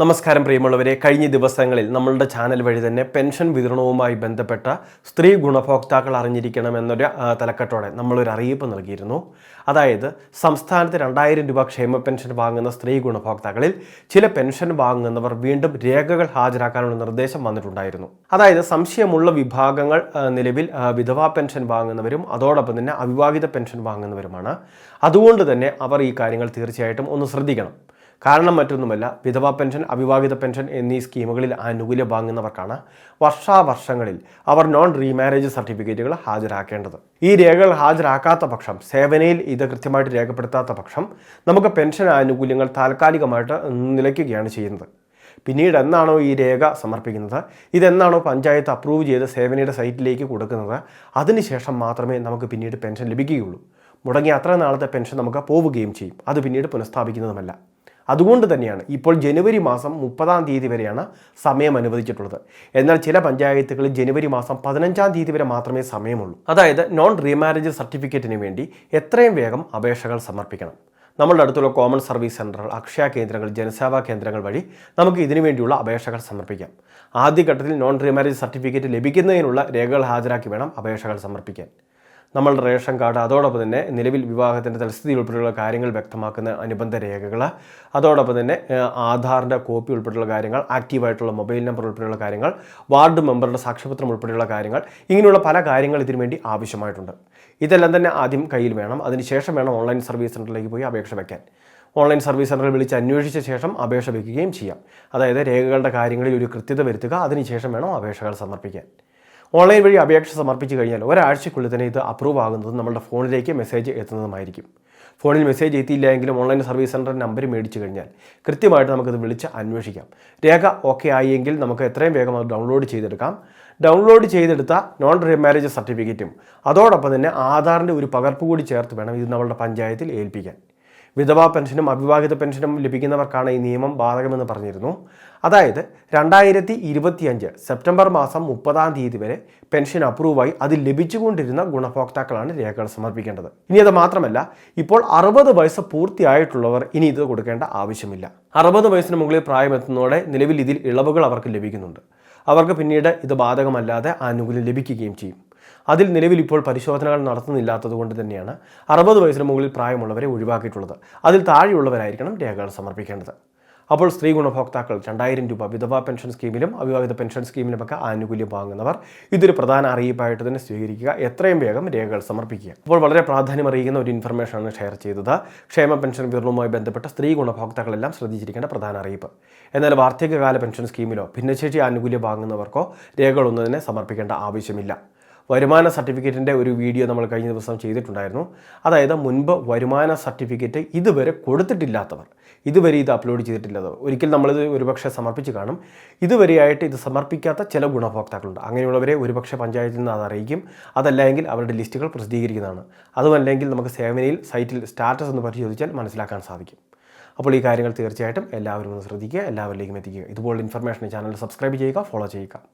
നമസ്കാരം പ്രിയമുള്ളവരെ. കഴിഞ്ഞ ദിവസങ്ങളിൽ നമ്മളുടെ ചാനൽ വഴി തന്നെ പെൻഷൻ വിതരണവുമായി ബന്ധപ്പെട്ട സ്ത്രീ ഗുണഭോക്താക്കൾ അറിഞ്ഞിരിക്കണം എന്നൊരു തലക്കെട്ടോടെ നമ്മളൊരു അറിയിപ്പ് നൽകിയിരുന്നു. അതായത് സംസ്ഥാനത്ത് രണ്ടായിരം രൂപ ക്ഷേമ പെൻഷൻ വാങ്ങുന്ന സ്ത്രീ ഗുണഭോക്താക്കളിൽ ചില പെൻഷൻ വാങ്ങുന്നവർ വീണ്ടും രേഖകൾ ഹാജരാക്കാനുള്ള നിർദ്ദേശം വന്നിട്ടുണ്ടായിരുന്നു. അതായത് സംശയമുള്ള വിഭാഗങ്ങൾ നിലവിൽ വിധവാ പെൻഷൻ വാങ്ങുന്നവരും അതോടൊപ്പം തന്നെ അവിവാഹിത പെൻഷൻ വാങ്ങുന്നവരുമാണ്. അതുകൊണ്ട് തന്നെ അവർ ഈ കാര്യങ്ങൾ തീർച്ചയായിട്ടും ഒന്ന് ശ്രദ്ധിക്കണം. കാരണം മറ്റൊന്നുമല്ല വിധവാ പെൻഷൻ അവിവാഹിത പെൻഷൻ എന്നീ സ്കീമുകളിൽ ആനുകൂല്യം വാങ്ങുന്നവർക്കാണ് വർഷാവർഷങ്ങളിൽ അവർ നോൺ റീമാരേജ് സർട്ടിഫിക്കറ്റുകൾ ഹാജരാക്കേണ്ടത്. ഈ രേഖകൾ ഹാജരാക്കാത്ത പക്ഷം സേവനയിൽ ഇത് കൃത്യമായിട്ട് രേഖപ്പെടുത്താത്ത പക്ഷം നമുക്ക് പെൻഷൻ ആനുകൂല്യങ്ങൾ താൽക്കാലികമായിട്ട് നിലയ്ക്കുകയാണ് ചെയ്യുന്നത്. പിന്നീട് എന്നാണോ ഈ രേഖ സമർപ്പിക്കുന്നത് ഇതെന്നാണോ പഞ്ചായത്ത് അപ്രൂവ് ചെയ്ത് സേവനയുടെ സൈറ്റിലേക്ക് കൊടുക്കുന്നത് അതിനുശേഷം മാത്രമേ നമുക്ക് പിന്നീട് പെൻഷൻ ലഭിക്കുകയുള്ളൂ. മുടങ്ങിയ അത്ര നാളത്തെ പെൻഷൻ നമുക്ക് പോവുകയും ചെയ്യും. അത് പിന്നീട് പുനഃസ്ഥാപിക്കുന്നതുമല്ല. അതുകൊണ്ട് തന്നെയാണ് ഇപ്പോൾ ജനുവരി മാസം മുപ്പതാം തീയതി വരെയാണ് സമയം അനുവദിച്ചിട്ടുള്ളത്. എന്നാൽ ചില പഞ്ചായത്തുകളിൽ ജനുവരി മാസം പതിനഞ്ചാം തീയതി വരെ മാത്രമേ സമയമുള്ളൂ. അതായത് നോൺ റീമാരേജ് സർട്ടിഫിക്കറ്റിന് വേണ്ടി എത്രയും വേഗം അപേക്ഷകൾ സമർപ്പിക്കണം. നമ്മളുടെ അടുത്തുള്ള കോമൺ സർവീസ് സെന്ററുകൾ അക്ഷയ കേന്ദ്രങ്ങൾ ജനസേവാ കേന്ദ്രങ്ങൾ വഴി നമുക്ക് ഇതിനു വേണ്ടിയുള്ള അപേക്ഷകൾ സമർപ്പിക്കാം. ആദ്യഘട്ടത്തിൽ നോൺ റീമാരേജ് സർട്ടിഫിക്കറ്റ് ലഭിക്കുന്നതിനുള്ള രേഖകൾ ഹാജരാക്കി വേണം അപേക്ഷകൾ സമർപ്പിക്കാൻ. നമ്മളുടെ റേഷൻ കാർഡ് അതോടൊപ്പം തന്നെ നിലവിൽ വിവാഹത്തിന്റെ തലസ്ഥിതി ഉൾപ്പെടെയുള്ള കാര്യങ്ങൾ വ്യക്തമാക്കുന്ന അനുബന്ധ രേഖകൾ അതോടൊപ്പം തന്നെ ആധാറിന്റെ കോപ്പി ഉൾപ്പെടെയുള്ള കാര്യങ്ങൾ ആക്റ്റീവായിട്ടുള്ള മൊബൈൽ നമ്പർ ഉൾപ്പെടെയുള്ള കാര്യങ്ങൾ വാർഡ് മെമ്പറുടെ സാക്ഷ്യപത്രം ഉൾപ്പെടെയുള്ള കാര്യങ്ങൾ ഇങ്ങനെയുള്ള പല കാര്യങ്ങൾ ഇതിനു വേണ്ടി ആവശ്യമായിട്ടുണ്ട്. ഇതെല്ലാം തന്നെ ആദ്യം കയ്യിൽ വേണം. അതിനുശേഷം വേണം ഓൺലൈൻ സർവീസ് സെന്ററിലേക്ക് പോയി അപേക്ഷ വയ്ക്കാൻ ഓൺലൈൻ സർവീസ് സെന്ററിൽ വിളിച്ച് അന്വേഷിച്ച ശേഷം അപേക്ഷ വയ്ക്കുകയും ചെയ്യാം. അതായത് രേഖകളുടെ കാര്യങ്ങളിൽ ഒരു കൃത്യത വരുത്തുക അതിനുശേഷം വേണം അപേക്ഷകൾ സമർപ്പിക്കാൻ. ഓൺലൈൻ വഴി അപേക്ഷ സമർപ്പിച്ചു കഴിഞ്ഞാൽ ഒരാഴ്ചക്കുള്ളിൽ തന്നെ ഇത് അപ്രൂവ് ആകുന്നതും നമ്മുടെ ഫോണിലേക്ക് മെസ്സേജ് എത്തുന്നതുമായിരിക്കും. ഫോണിൽ മെസ്സേജ് എത്തിയില്ല എങ്കിലും ഓൺലൈൻ സർവീസ് സെന്റർ നമ്പർ മേടിച്ചു കഴിഞ്ഞാൽ കൃത്യമായിട്ട് നമുക്കത് വിളിച്ച് അന്വേഷിക്കാം. രേഖ ഓക്കെ ആയെങ്കിൽ നമുക്ക് എത്രയും വേഗം അത് ഡൗൺലോഡ് ചെയ്തെടുക്കാം. ഡൗൺലോഡ് ചെയ്തെടുത്ത നോൺ റീമാരേജ് സർട്ടിഫിക്കറ്റും അതോടൊപ്പം തന്നെ ആധാറിന്റെ ഒരു പകർപ്പ് കൂടി ചേർത്ത് വേണം ഇത് നമ്മളുടെ പഞ്ചായത്തിൽ ഏൽപ്പിക്കാൻ. വിധവാ പെൻഷനും അവിവാഹിത പെൻഷനും ലഭിക്കുന്നവർക്കാണ് ഈ നിയമം ബാധകമെന്ന് പറഞ്ഞിരുന്നു. അതായത് രണ്ടായിരത്തി ഇരുപത്തിയഞ്ച് സെപ്റ്റംബർ മാസം മുപ്പതാം തീയതി വരെ പെൻഷൻ അപ്രൂവായി അത് ലഭിച്ചുകൊണ്ടിരുന്ന ഗുണഭോക്താക്കളാണ് രേഖകൾ സമർപ്പിക്കേണ്ടത്. ഇനി അത് മാത്രമല്ല ഇപ്പോൾ അറുപത് വയസ്സ് പൂർത്തിയായിട്ടുള്ളവർ ഇനി ഇത് കൊടുക്കേണ്ട ആവശ്യമില്ല. അറുപത് വയസ്സിന് മുകളിൽ പ്രായമെത്തുന്നതോടെ നിലവിൽ ഇതിൽ ഇളവുകൾ അവർക്ക് ലഭിക്കുന്നുണ്ട്. അവർക്ക് പിന്നീട് ഇത് ബാധകമല്ലാതെ ആനുകൂല്യം ലഭിക്കുകയും ചെയ്യും. അതിൽ നിലവിൽ ഇപ്പോൾ പരിശോധനകൾ നടത്തുന്നില്ലാത്തത് കൊണ്ട് തന്നെയാണ് അറുപത് വയസ്സിന് മുകളിൽ പ്രായമുള്ളവരെ ഒഴിവാക്കിയിട്ടുള്ളത്. അതിൽ താഴെയുള്ളവരായിരിക്കണം രേഖകൾ സമർപ്പിക്കേണ്ടത്. അപ്പോൾ സ്ത്രീ ഗുണഭോക്താക്കൾ രണ്ടായിരം രൂപ വിധവാ പെൻഷൻ സ്കീമിലും അവിവാഹിത പെൻഷൻ സ്കീമിലുമൊക്കെ ആനുകൂല്യം വാങ്ങുന്നവർ ഇതൊരു പ്രധാന അറിയിപ്പായിട്ട് തന്നെ സ്വീകരിക്കുക. എത്രയും വേഗം രേഖകൾ സമർപ്പിക്കുക. അപ്പോൾ വളരെ പ്രാധാന്യം അറിയിക്കുന്ന ഒരു ഇൻഫർമേഷനാണ് ഷെയർ ചെയ്തത്. ക്ഷേമ പെൻഷൻ വിതരണവുമായി ബന്ധപ്പെട്ട സ്ത്രീ ഗുണഭോക്താക്കളെല്ലാം ശ്രദ്ധിച്ചിരിക്കേണ്ട പ്രധാന അറിയിപ്പ്. എന്നാൽ വാർദ്ധക്യകാല പെൻഷൻ സ്കീമിലോ ഭിന്നശേഷി ആനുകൂല്യം വാങ്ങുന്നവർക്കോ രേഖകളൊന്നും തന്നെ സമർപ്പിക്കേണ്ട ആവശ്യമില്ല. വരുമാന സർട്ടിഫിക്കറ്റിന്റെ ഒരു വീഡിയോ നമ്മൾ കഴിഞ്ഞ ദിവസം ചെയ്തിട്ടുണ്ടായിരുന്നു. അതായത് മുൻപ് വരുമാന സർട്ടിഫിക്കറ്റ് ഇതുവരെ കൊടുത്തിട്ടില്ലാത്തവർ ഇതുവരെ ഇത് അപ്ലോഡ് ചെയ്തിട്ടില്ലാത്തവർ ഒരിക്കൽ നമ്മളിത് ഒരുപക്ഷെ സമർപ്പിച്ച് കാണും. ഇതുവരെയായിട്ട് ഇത് സമർപ്പിക്കാത്ത ചില ഗുണഭോക്താക്കളുണ്ട്. അങ്ങനെയുള്ളവരെ ഒരുപക്ഷെ പഞ്ചായത്തിൽ നിന്ന് അത് അറിയിക്കും. അതല്ലെങ്കിൽ അവരുടെ ലിസ്റ്റുകൾ പ്രസിദ്ധീകരിക്കുന്നതാണ്. അതുമല്ലെങ്കിൽ നമുക്ക് സേവനയിൽ സൈറ്റിൽ സ്റ്റാറ്റസ് എന്ന് പരിശോധിച്ചാൽ മനസ്സിലാക്കാൻ സാധിക്കും. അപ്പോൾ ഈ കാര്യങ്ങൾ തീർച്ചയായിട്ടും എല്ലാവരും ഒന്ന് ശ്രദ്ധിക്കുക എല്ലാവരിലേക്കും എത്തിക്കുക. ഇതുപോലുള്ള ഇൻഫർമേഷൻ ചാനൽ സബ്സ്ക്രൈബ് ചെയ്യുക ഫോളോ ചെയ്യുക.